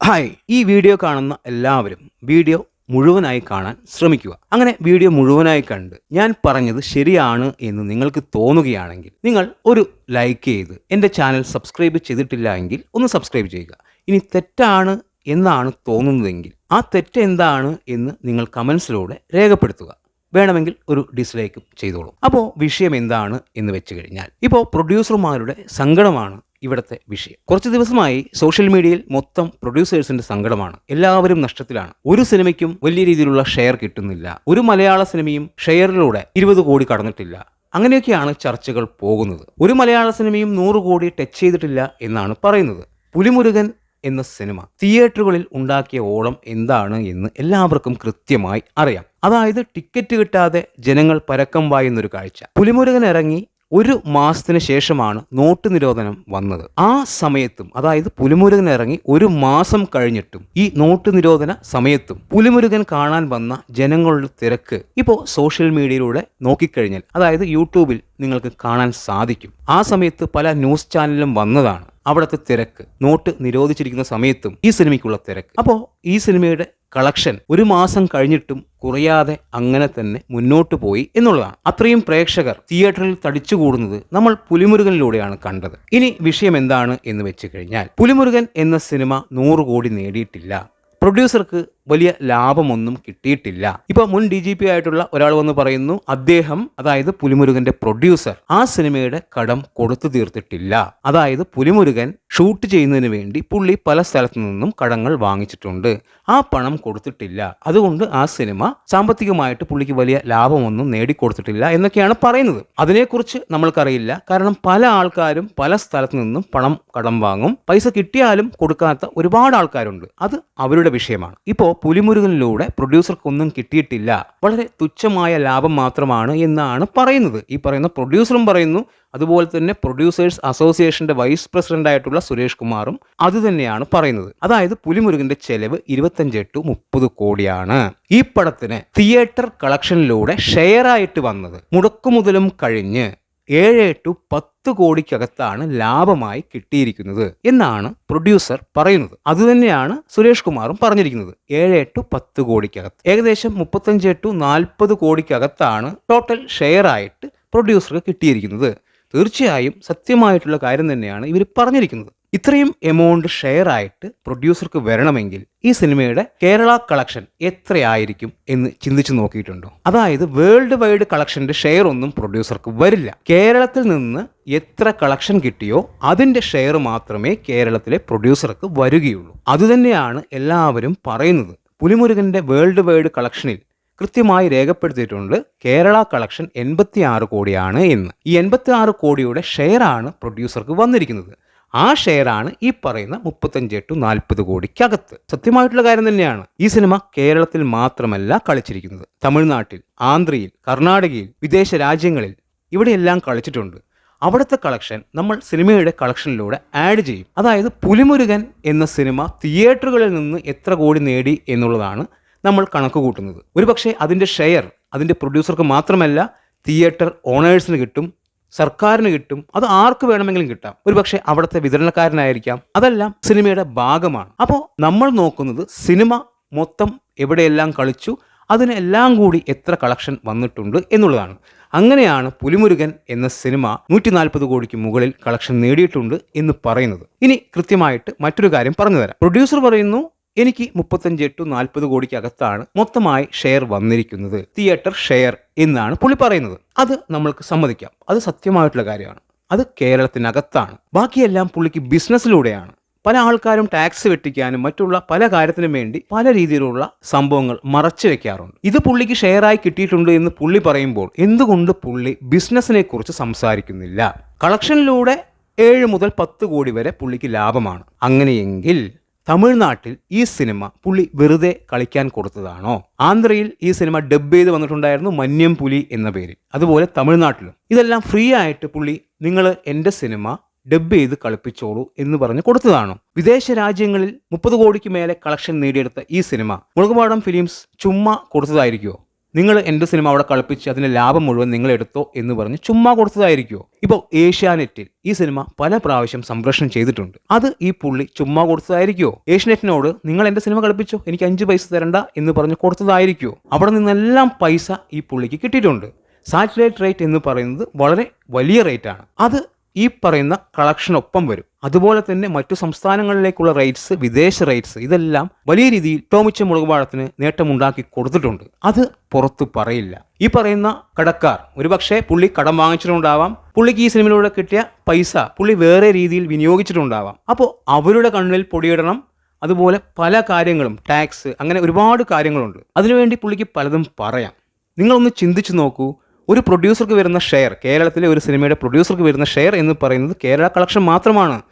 Hi ഈ video കാണുന്ന എല്ലാവരും വീഡിയോ മുഴുവനായി കാണാൻ ശ്രമിക്കുക. അങ്ങനെ വീഡിയോ മുഴുവനായി കണ്ട് ഞാൻ പറഞ്ഞത് ശരിയാണ് എന്ന് നിങ്ങൾക്ക് തോന്നുകയാണെങ്കിൽ നിങ്ങൾ ഒരു ലൈക്ക് ചെയ്ത് എന്റെ ചാനൽ സബ്സ്ക്രൈബ് ചെയ്തിട്ടില്ല എങ്കിൽ ഒന്ന് സബ്സ്ക്രൈബ് ചെയ്യുക. ഇനി തെറ്റാണ് എന്നാണ് തോന്നുന്നതെങ്കിൽ ആ തെറ്റ് എന്താണ് എന്ന് നിങ്ങൾ കമൻസിലൂടെ രേഖപ്പെടുത്തുക. വേണമെങ്കിൽ ഒരു ഡിസ്ലൈക്കും ചെയ്തോളൂ. അപ്പോൾ വിഷയം എന്താണ് എന്ന് വെച്ച് കഴിഞ്ഞാൽ ഇപ്പോൾ പ്രൊഡ്യൂസർമാരുടെ സങ്കടമാണ് ഇവിടുത്തെ വിഷയം. കുറച്ച് ദിവസമായി സോഷ്യൽ മീഡിയയിൽ മൊത്തം പ്രൊഡ്യൂസേഴ്സിന്റെ സങ്കടമാണ്. എല്ലാവരും നഷ്ടത്തിലാണ്. ഒരു സിനിമയ്ക്കും വലിയ രീതിയിലുള്ള ഷെയർ കിട്ടുന്നില്ല. ഒരു മലയാള സിനിമയും ഷെയറിലൂടെ ഇരുപത് കോടി കടന്നിട്ടില്ല. അങ്ങനെയൊക്കെയാണ് ചർച്ചകൾ പോകുന്നത്. ഒരു മലയാള സിനിമയും നൂറ് കോടി ടച്ച് ചെയ്തിട്ടില്ല എന്നാണ് പറയുന്നത്. പുലിമുരുകൻ എന്ന സിനിമ തിയേറ്ററുകളിൽ ഉണ്ടാക്കിയ ഓളം എന്താണ് എന്ന് എല്ലാവർക്കും കൃത്യമായി അറിയാം. അതായത് ടിക്കറ്റ് കിട്ടാതെ ജനങ്ങൾ പരക്കം വായുന്നൊരു കാഴ്ച. പുലിമുരുകൻ ഇറങ്ങി ഒരു മാസത്തിന് ശേഷമാണ് നോട്ട് നിരോധനം വന്നത്. ആ സമയത്തും അതായത് പുലിമുരുകൻ ഇറങ്ങി ഒരു മാസം കഴിഞ്ഞിട്ടും ഈ നോട്ട് നിരോധന സമയത്തും പുലിമുരുകൻ കാണാൻ വന്ന ജനങ്ങളുടെ തിരക്ക് ഇപ്പോൾ സോഷ്യൽ മീഡിയയിലൂടെ നോക്കിക്കഴിഞ്ഞാൽ അതായത് യൂട്യൂബിൽ നിങ്ങൾക്ക് കാണാൻ സാധിക്കും. ആ സമയത്ത് പല ന്യൂസ് ചാനലിലും വന്നതാണ് അവിടുത്തെ തിരക്ക് നോട്ട് നിരോധിച്ചിരിക്കുന്ന സമയത്തും ഈ സിനിമയ്ക്കുള്ള തിരക്ക്. അപ്പോൾ ഈ സിനിമയുടെ കളക്ഷൻ ഒരു മാസം കഴിഞ്ഞിട്ടും കുറയാതെ അങ്ങനെ തന്നെ മുന്നോട്ട് പോയി എന്നുള്ളതാണ്. അത്രയും പ്രേക്ഷകർ തിയേറ്ററിൽ തടിച്ചുകൂടുന്നത് നമ്മൾ പുലിമുരുകനിലൂടെയാണ് കണ്ടത്. ഇനി വിഷയം എന്താണ് എന്ന് വെച്ച് കഴിഞ്ഞാൽ പുലിമുരുകൻ എന്ന സിനിമ നൂറ് കോടി നേടിയിട്ടില്ല. പ്രൊഡ്യൂസർക്ക് വലിയ ലാഭമൊന്നും കിട്ടിയിട്ടില്ല. ഇപ്പൊ മുൻ ഡി ജി പി ആയിട്ടുള്ള ഒരാൾ വന്ന് പറയുന്നു അദ്ദേഹം അതായത് പുലിമുരുകന്റെ പ്രൊഡ്യൂസർ ആ സിനിമയുടെ കടം കൊടുത്തു തീർത്തിട്ടില്ല. അതായത് പുലിമുരുകൻ ഷൂട്ട് ചെയ്യുന്നതിന് വേണ്ടി പുള്ളി പല സ്ഥലത്തു നിന്നും കടങ്ങൾ വാങ്ങിച്ചിട്ടുണ്ട്. ആ പണം കൊടുത്തിട്ടില്ല. അതുകൊണ്ട് ആ സിനിമ സാമ്പത്തികമായിട്ട് പുള്ളിക്ക് വലിയ ലാഭമൊന്നും നേടിക്കൊടുത്തിട്ടില്ല എന്നൊക്കെയാണ് പറയുന്നത്. അതിനെക്കുറിച്ച് നമ്മൾക്കറിയില്ല. കാരണം പല ആൾക്കാരും പല സ്ഥലത്തു നിന്നും പണം കടം വാങ്ങും. പൈസ കിട്ടിയാലും കൊടുക്കാത്ത ഒരുപാട് ആൾക്കാരുണ്ട്. അത് അവരുടെ വിഷയമാണ്. ഇപ്പോൾ പുലിമുരുകനിലൂടെ പ്രൊഡ്യൂസർക്കൊന്നും കിട്ടിയിട്ടില്ല. വളരെ തുച്ഛമായ ലാഭം മാത്രമാണ് എന്നാണ് പറയുന്നത്. ഈ പറയുന്ന പ്രൊഡ്യൂസറും പറയുന്നു. അതുപോലെ തന്നെ പ്രൊഡ്യൂസേഴ്സ് അസോസിയേഷന്റെ വൈസ് പ്രസിഡന്റ് ആയിട്ടുള്ള സുരേഷ് കുമാറും അത് തന്നെയാണ് പറയുന്നത്. അതായത് പുലിമുരുകന്റെ ചെലവ് ഇരുപത്തഞ്ച് ടു മുപ്പത് കോടിയാണ്. ഈ പടത്തിന് തിയേറ്റർ കളക്ഷനിലൂടെ ഷെയർ ആയിട്ട് വന്നത് മുടക്കുമുതലും കഴിഞ്ഞ് ഏഴ് ടു പത്ത് കോടിക്കകത്താണ് ലാഭമായി കിട്ടിയിരിക്കുന്നത് എന്നാണ് പ്രൊഡ്യൂസർ പറയുന്നത്. അതുതന്നെയാണ് സുരേഷ് കുമാറും പറഞ്ഞിരിക്കുന്നത്. ഏഴ് ടു പത്ത് കോടിക്കകത്ത്. ഏകദേശം മുപ്പത്തഞ്ച് ടു നാൽപ്പത് കോടിക്കകത്താണ് ടോട്ടൽ ഷെയർ ആയിട്ട് പ്രൊഡ്യൂസർക്ക് കിട്ടിയിരിക്കുന്നത്. തീർച്ചയായും സത്യമായിട്ടുള്ള കാര്യം തന്നെയാണ് ഇവർ പറഞ്ഞിരിക്കുന്നത്. ഇത്രയും എമൗണ്ട് ഷെയർ ആയിട്ട് പ്രൊഡ്യൂസർക്ക് വരണമെങ്കിൽ ഈ സിനിമയുടെ കേരള കളക്ഷൻ എത്രയായിരിക്കും എന്ന് ചിന്തിച്ചു നോക്കിയിട്ടുണ്ടോ? അതായത് വേൾഡ് വൈഡ് കളക്ഷന്റെ ഷെയർ ഒന്നും പ്രൊഡ്യൂസർക്ക് വരില്ല. കേരളത്തിൽ നിന്ന് എത്ര കളക്ഷൻ കിട്ടിയോ അതിന്റെ ഷെയർ മാത്രമേ കേരളത്തിലെ പ്രൊഡ്യൂസർക്ക് വരികയുള്ളൂ. അതുതന്നെയാണ് എല്ലാവരും പറയുന്നത്. പുലിമുരുകന്റെ വേൾഡ് വൈഡ് കളക്ഷനിൽ കൃത്യമായി രേഖപ്പെടുത്തിയിട്ടുണ്ട് കേരള കളക്ഷൻ എൺപത്തി കോടിയാണ് എന്ന്. ഈ എൺപത്തി കോടിയുടെ ഷെയറാണ് പ്രൊഡ്യൂസർക്ക് വന്നിരിക്കുന്നത്. ആ ഷെയറാണ് ഈ പറയുന്ന മുപ്പത്തഞ്ച് ടു നാൽപ്പത് കോടിക്കകത്ത്. സത്യമായിട്ടുള്ള കാര്യം തന്നെയാണ്. ഈ സിനിമ കേരളത്തിൽ മാത്രമല്ല കളിച്ചിരിക്കുന്നത്. തമിഴ്നാട്ടിൽ ആന്ധ്രയിൽ കർണാടകയിൽ വിദേശ രാജ്യങ്ങളിൽ ഇവിടെയെല്ലാം കളിച്ചിട്ടുണ്ട്. അവിടുത്തെ കളക്ഷൻ നമ്മൾ സിനിമയുടെ കളക്ഷനിലൂടെ ആഡ് ചെയ്യും. അതായത് പുലിമുരുകൻ എന്ന സിനിമ തിയേറ്ററുകളിൽ നിന്ന് എത്ര കോടി നേടി എന്നുള്ളതാണ് നമ്മൾ കണക്ക് കൂട്ടുന്നത് ഒരുപക്ഷെ അതിന്റെ ഷെയർ അതിന്റെ പ്രൊഡ്യൂസർക്ക് മാത്രമല്ല തിയേറ്റർ ഓണേഴ്സിന് കിട്ടും സർക്കാരിന് കിട്ടും അത് ആർക്ക് വേണമെങ്കിലും കിട്ടാം. ഒരുപക്ഷെ അവിടുത്തെ വിതരണക്കാരനായിരിക്കാം. അതെല്ലാം സിനിമയുടെ ഭാഗമാണ്. അപ്പോൾ നമ്മൾ നോക്കുന്നത് സിനിമ മൊത്തം എവിടെയെല്ലാം കളിച്ചു അതിനെല്ലാം കൂടി എത്ര കളക്ഷൻ വന്നിട്ടുണ്ട് എന്നുള്ളതാണ്. അങ്ങനെയാണ് പുലിമുരുകൻ എന്ന സിനിമ നൂറ്റി നാൽപ്പത് കോടിക്ക് മുകളിൽ കളക്ഷൻ നേടിയിട്ടുണ്ട് എന്ന് പറയുന്നത്. ഇനി കൃത്യമായിട്ട് മറ്റൊരു കാര്യം പറഞ്ഞുതരാം പ്രൊഡ്യൂസർ പറയുന്നു എനിക്ക് മുപ്പത്തഞ്ച് ടു നാൽപ്പത് കോടിക്കകത്താണ് മൊത്തമായി ഷെയർ വന്നിരിക്കുന്നത്. തിയേറ്റർ ഷെയർ എന്നാണ് പുള്ളി പറയുന്നത്. അത് നമ്മൾക്ക് സമ്മതിക്കാം. അത് സത്യമായിട്ടുള്ള കാര്യമാണ്. അത് കേരളത്തിനകത്താണ്. ബാക്കിയെല്ലാം പുള്ളിക്ക് ബിസിനസ്സിലൂടെയാണ് പല ആൾക്കാരും ടാക്സ് വെട്ടിക്കാനും മറ്റുള്ള പല കാര്യത്തിനും വേണ്ടി പല രീതിയിലുള്ള സംഭവങ്ങൾ മറച്ചു വെക്കാറുണ്ട്. ഇത് പുള്ളിക്ക് ഷെയറായി കിട്ടിയിട്ടുണ്ട് എന്ന് പുള്ളി പറയുമ്പോൾ എന്തുകൊണ്ട് പുള്ളി ബിസിനസ്സിനെ കുറിച്ച് സംസാരിക്കുന്നില്ല? കളക്ഷനിലൂടെ ഏഴ് മുതൽ പത്ത് കോടി വരെ പുള്ളിക്ക് ലാഭമാണ്. അങ്ങനെയെങ്കിൽ തമിഴ്നാട്ടിൽ ഈ സിനിമ പുള്ളി വെറുതെ കളിക്കാൻ കൊടുത്തതാണോ? ആന്ധ്രയിൽ ഈ സിനിമ ഡബ് ചെയ്ത് വന്നിട്ടുണ്ടായിരുന്നു മന്യം പുലി എന്ന പേരിൽ. അതുപോലെ തമിഴ്നാട്ടിലും. ഇതെല്ലാം ഫ്രീ ആയിട്ട് പുള്ളി നിങ്ങൾ എന്റെ സിനിമ ഡബ് ചെയ്ത് കളിപ്പിച്ചോളൂ എന്ന് പറഞ്ഞ് കൊടുത്തതാണോ? വിദേശ രാജ്യങ്ങളിൽ മുപ്പത് കോടിക്ക് മേലെ കളക്ഷൻ നേടിയെടുത്ത ഈ സിനിമ മുളകുപാടം ഫിലിംസ് ചുമ്മാ കൊടുത്തതായിരിക്കുമോ നിങ്ങൾ എന്റെ സിനിമ അവിടെ കളിപ്പിച്ച് അതിന്റെ ലാഭം മുഴുവൻ നിങ്ങൾ എടുത്തോ എന്ന് പറഞ്ഞ് ചുമ്മാ കൊടുത്തതായിരിക്കുമോ ഇപ്പോൾ ഏഷ്യാനെറ്റിൽ ഈ സിനിമ പല പ്രാവശ്യം സംപ്രേഷണം ചെയ്തിട്ടുണ്ട്. അത് ഈ പുള്ളി ചുമ്മാ കൊടുത്തതായിരിക്കുമോ ഏഷ്യാനെറ്റിനോട് നിങ്ങൾ എന്റെ സിനിമ കളിപ്പിച്ചോ? എനിക്ക് അഞ്ച് പൈസ തരണ്ട എന്ന് പറഞ്ഞ് കൊടുത്തതായിരിക്കുമോ അവിടെ നിന്നെല്ലാം പൈസ ഈ പുള്ളിക്ക് കിട്ടിയിട്ടുണ്ട്. സാറ്റലൈറ്റ് റേറ്റ് എന്ന് പറയുന്നത് വളരെ വലിയ റേറ്റാണ് അത് ഈ പറയുന്ന കളക്ഷനൊപ്പം വരും. അതുപോലെ തന്നെ മറ്റു സംസ്ഥാനങ്ങളിലേക്കുള്ള റൈറ്റ്സ് വിദേശ റൈറ്റ്സ് ഇതെല്ലാം വലിയ രീതിയിൽ ടോമിച്ച മുളകുപാടത്തിന് നേട്ടമുണ്ടാക്കി കൊടുത്തിട്ടുണ്ട്. അത് പുറത്തു പറയില്ല. ഈ പറയുന്ന കടക്കാർ ഒരുപക്ഷെ പുള്ളി കടം വാങ്ങിച്ചിട്ടുണ്ടാവാം പുള്ളിക്ക് ഈ സിനിമയിലൂടെ കിട്ടിയ പൈസ പുള്ളി വേറെ രീതിയിൽ വിനിയോഗിച്ചിട്ടുണ്ടാവാം. അപ്പോൾ അവരുടെ കണ്ണിൽ പൊടിയിടണം. അതുപോലെ പല കാര്യങ്ങളും ടാക്സ് അങ്ങനെ ഒരുപാട് കാര്യങ്ങളുണ്ട്. അതിനുവേണ്ടി പുള്ളിക്ക് പലതും പറയാം. നിങ്ങളൊന്ന് ചിന്തിച്ചു നോക്കൂ ഒരു പ്രൊഡ്യൂസർക്ക് വരുന്ന ഷെയർ കേരളത്തിലെ ഒരു സിനിമയുടെ പ്രൊഡ്യൂസർക്ക് വരുന്ന ഷെയർ എന്ന് പറയുന്നത് കേരള കളക്ഷൻ മാത്രമാണ്.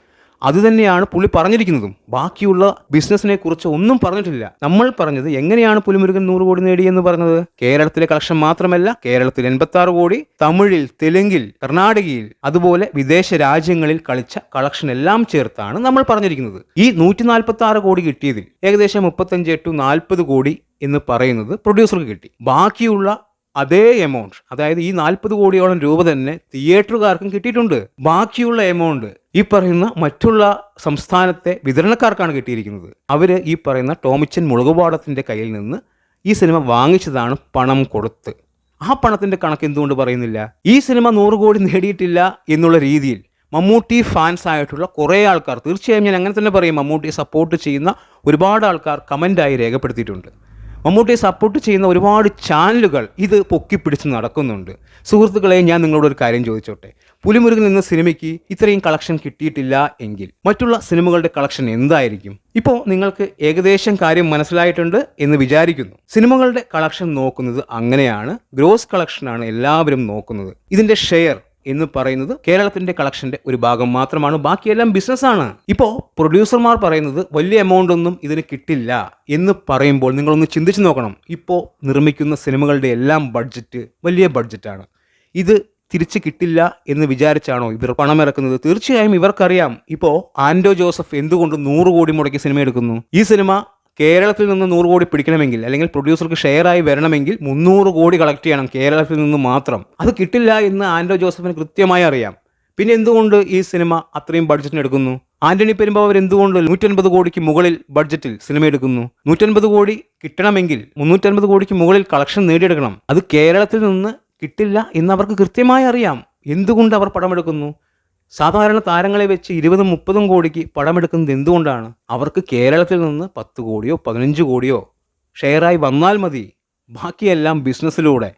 അതുതന്നെയാണ് പുള്ളി പറഞ്ഞിരിക്കുന്നതും. ബാക്കിയുള്ള ബിസിനസ്സിനെ കുറിച്ച് ഒന്നും പറഞ്ഞിട്ടില്ല. നമ്മൾ പറഞ്ഞത് എങ്ങനെയാണ് പുലിമുരുകൻ നൂറ് കോടി നേടിയെന്ന് പറഞ്ഞത്? കേരളത്തിലെ കളക്ഷൻ മാത്രമല്ല കേരളത്തിൽ എൺപത്തി ആറ് കോടി തമിഴിൽ തെലുങ്കിൽ കർണാടകയിൽ അതുപോലെ വിദേശ രാജ്യങ്ങളിൽ കളിച്ച കളക്ഷൻ എല്ലാം ചേർത്താണ് നമ്മൾ പറഞ്ഞിരിക്കുന്നത്. ഈ നൂറ്റി നാൽപ്പത്തി ആറ് കോടി കിട്ടിയതിൽ ഏകദേശം മുപ്പത്തഞ്ച് ടു നാൽപ്പത് കോടി എന്ന് പറയുന്നത് പ്രൊഡ്യൂസർക്ക് കിട്ടി. ബാക്കിയുള്ള അതേ എമൗണ്ട് അതായത് ഈ നാൽപ്പത് കോടിയോളം രൂപ തന്നെ തിയേറ്ററുകാർക്കും കിട്ടിയിട്ടുണ്ട്. ബാക്കിയുള്ള എമൗണ്ട് ഈ പറയുന്ന മറ്റുള്ള സംസ്ഥാനത്തെ വിതരണക്കാർക്കാണ് കിട്ടിയിരിക്കുന്നത്. അവർ ഈ പറയുന്ന ടോമിച്ചൻ മുളകുപാടത്തിന്റെ കയ്യിൽ നിന്ന് ഈ സിനിമ വാങ്ങിച്ചതാണ് പണം കൊടുത്ത്. ആ പണത്തിന്റെ കണക്ക് എന്തുകൊണ്ട് പറയുന്നില്ല? ഈ സിനിമ നൂറ് കോടി നേടിയിട്ടില്ല എന്നുള്ള രീതിയിൽ മമ്മൂട്ടി ഫാൻസ് ആയിട്ടുള്ള കുറേ ആൾക്കാർ തീർച്ചയായും ഞാൻ അങ്ങനെ തന്നെ പറയും മമ്മൂട്ടിയെ സപ്പോർട്ട് ചെയ്യുന്ന ഒരുപാട് ആൾക്കാർ കമന്റായി രേഖപ്പെടുത്തിയിട്ടുണ്ട്. മമ്മൂട്ടിയെ സപ്പോർട്ട് ചെയ്യുന്ന ഒരുപാട് ചാനലുകൾ ഇത് പൊക്കിപ്പിടിച്ച് നടക്കുന്നുണ്ട്. സുഹൃത്തുക്കളെ ഞാൻ നിങ്ങളോട് ഒരു കാര്യം ചോദിച്ചോട്ടെ? പുലിമുരുകൻ എന്ന സിനിമയ്ക്ക് ഇത്രയും കളക്ഷൻ കിട്ടിയിട്ടില്ല എങ്കിൽ മറ്റുള്ള സിനിമകളുടെ കളക്ഷൻ എന്തായിരിക്കും? ഇപ്പോൾ നിങ്ങൾക്ക് ഏകദേശം കാര്യം മനസ്സിലായിട്ടുണ്ട് എന്ന് വിചാരിക്കുന്നു. സിനിമകളുടെ കളക്ഷൻ നോക്കുന്നത് അങ്ങനെയാണ്. ഗ്രോസ് കളക്ഷനാണ് എല്ലാവരും നോക്കുന്നത്. ഇതിന്റെ ഷെയർ എന്ന് പറയുന്നത് കേരളത്തിന്റെ കളക്ഷന്റെ ഒരു ഭാഗം മാത്രമാണ്. ബാക്കിയെല്ലാം ബിസിനസ്സാണ് ഇപ്പോൾ പ്രൊഡ്യൂസർമാർ പറയുന്നത് വലിയ എമൗണ്ട് ഒന്നും ഇതിന് കിട്ടില്ല എന്ന് പറയുമ്പോൾ നിങ്ങളൊന്ന് ചിന്തിച്ചു നോക്കണം. ഇപ്പോൾ നിർമ്മിക്കുന്ന സിനിമകളുടെ എല്ലാം ബഡ്ജറ്റ് വലിയ ബഡ്ജറ്റാണ് ഇത് തിരിച്ച് കിട്ടില്ല എന്ന് വിചാരിച്ചാണോ ഇവർ പണമിറക്കുന്നത് തീർച്ചയായും ഇവർക്കറിയാം. ഇപ്പോൾ ആൻഡോ ജോസഫ് എന്തുകൊണ്ട് നൂറ് കോടി മുടക്കി സിനിമ എടുക്കുന്നു? ഈ സിനിമ കേരളത്തിൽ നിന്ന് നൂറ് കോടി പിടിക്കണമെങ്കിൽ അല്ലെങ്കിൽ പ്രൊഡ്യൂസർക്ക് ഷെയറായി വരണമെങ്കിൽ മുന്നൂറ് കോടി കളക്ട് ചെയ്യണം കേരളത്തിൽ നിന്ന് മാത്രം. അത് കിട്ടില്ല എന്ന് ആൻഡോ ജോസഫിന് കൃത്യമായി അറിയാം. പിന്നെ എന്തുകൊണ്ട് ഈ സിനിമ അത്രയും ബഡ്ജറ്റിന് എടുക്കുന്നു? ആന്റണി പെരുമ്പാവർ എന്തുകൊണ്ട് നൂറ്റൻപത് കോടിക്ക് മുകളിൽ ബഡ്ജറ്റിൽ സിനിമ എടുക്കുന്നു? നൂറ്റൻപത് കോടി കിട്ടണമെങ്കിൽ മുന്നൂറ്റൻപത് കോടിക്ക് മുകളിൽ കളക്ഷൻ നേടിയെടുക്കണം. അത് കേരളത്തിൽ നിന്ന് കിട്ടില്ല എന്ന് അവർക്ക് കൃത്യമായി അറിയാം. എന്തുകൊണ്ട് അവർ പടമെടുക്കുന്നു? സാധാരണ താരങ്ങളെ വെച്ച് ഇരുപതും മുപ്പതും കോടിക്ക് പടമെടുക്കുന്നത് എന്തുകൊണ്ടാണ്? അവർക്ക് കേരളത്തിൽ നിന്ന് പത്ത് കോടിയോ പതിനഞ്ച് കോടിയോ ഷെയറായി വന്നാൽ മതി. ബാക്കിയെല്ലാം ബിസിനസ്സിലൂടെ.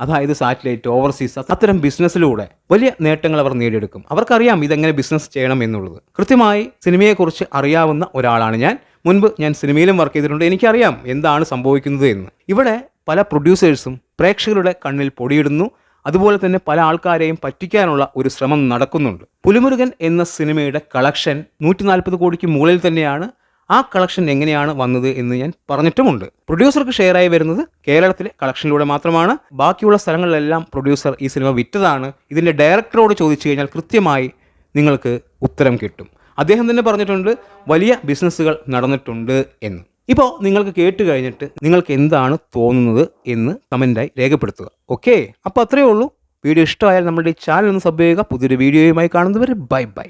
അതായത് സാറ്റലൈറ്റ് ഓവർസീസ് അത്തരം ബിസിനസ്സിലൂടെ വലിയ നേട്ടങ്ങൾ അവർ നേടിയെടുക്കും. അവർക്കറിയാം ഇതെങ്ങനെ ബിസിനസ് ചെയ്യണം എന്നുള്ളത്. കൃത്യമായി സിനിമയെക്കുറിച്ച് അറിയാവുന്ന ഒരാളാണ് ഞാൻ. മുൻപ് ഞാൻ സിനിമയിലും വർക്ക് ചെയ്തിട്ടുണ്ട്. എനിക്കറിയാം എന്താണ് സംഭവിക്കുന്നത് എന്ന്. ഇവിടെ പല പ്രൊഡ്യൂസേഴ്സും പ്രേക്ഷകരുടെ കണ്ണിൽ പൊടിയിടുന്നു. അതുപോലെ തന്നെ പല ആൾക്കാരെയും പറ്റിക്കാനുള്ള ഒരു ശ്രമം നടക്കുന്നുണ്ട്. പുലിമുരുകൻ എന്ന സിനിമയുടെ കളക്ഷൻ നൂറ്റി നാൽപ്പത് കോടിക്ക് മുകളിൽ തന്നെയാണ്. ആ കളക്ഷൻ എങ്ങനെയാണ് വന്നത് എന്ന് ഞാൻ പറഞ്ഞിട്ടുമുണ്ട്. പ്രൊഡ്യൂസർക്ക് ഷെയറായി വരുന്നത് കേരളത്തിലെ കളക്ഷനിലൂടെ മാത്രമാണ്. ബാക്കിയുള്ള സ്ഥലങ്ങളിലെല്ലാം പ്രൊഡ്യൂസർ ഈ സിനിമ വിറ്റതാണ്. ഇതിന്റെ ഡയറക്ടറോട് ചോദിച്ചു കഴിഞ്ഞാൽ കൃത്യമായി നിങ്ങൾക്ക് ഉത്തരം കിട്ടും. അദ്ദേഹം തന്നെ പറഞ്ഞിട്ടുണ്ട് വലിയ ബിസിനസ്സുകൾ നടന്നിട്ടുണ്ട് എന്ന്. ഇപ്പോൾ നിങ്ങൾക്ക് കേട്ട് കഴിഞ്ഞിട്ട് നിങ്ങൾക്ക് എന്താണ് തോന്നുന്നത് എന്ന് കമന്റായി രേഖപ്പെടുത്തുക. ഓക്കെ അപ്പോൾ അത്രയേ ഉള്ളൂ. വീഡിയോ ഇഷ്ടമായാൽ നമ്മുടെ ഈ ചാനൽ ഒന്ന് സബ് ചെയ്യുക. പുതിയൊരു വീഡിയോയുമായി കാണുന്നവരെ ബൈ ബൈ